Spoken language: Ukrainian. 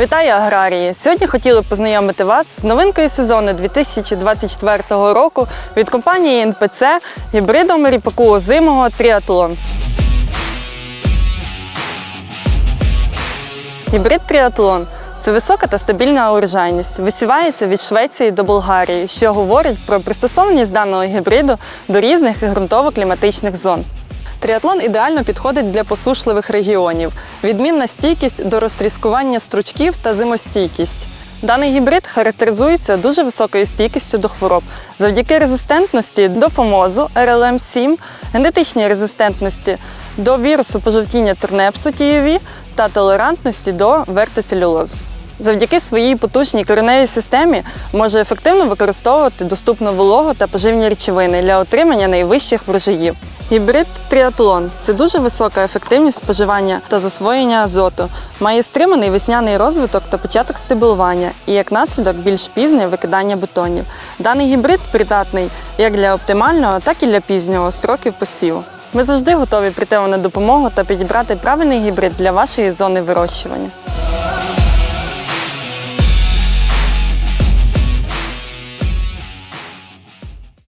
Вітаю аграрії! Сьогодні хотіли познайомити вас з новинкою сезону 2024 року від компанії НПЦ гібридом ріпаку озимого Тріатлон. Гібрид Тріатлон це висока та стабільна урожайність. Висівається від Швеції до Болгарії, що говорить про пристосованість даного гібриду до різних ґрунтово-кліматичних зон. Тріатлон ідеально підходить для посушливих регіонів, відмінна стійкість до розтріскування стручків та зимостійкість. Даний гібрид характеризується дуже високою стійкістю до хвороб завдяки резистентності до фомозу РЛМ-7, генетичній резистентності до вірусу пожовтіння турнепсу TUV та толерантності до вертицелюлозу. Завдяки своїй потужній кореневій системі може ефективно використовувати доступну вологу та поживні речовини для отримання найвищих врожаїв. Гібрид тріатлон це дуже висока ефективність споживання та засвоєння азоту, має стриманий весняний розвиток та початок стебілування і як наслідок більш пізнє викидання бутонів. Даний гібрид придатний як для оптимального, так і для пізнього строків посіву. Ми завжди готові прийти вам на допомогу та підібрати правильний гібрид для вашої зони вирощування.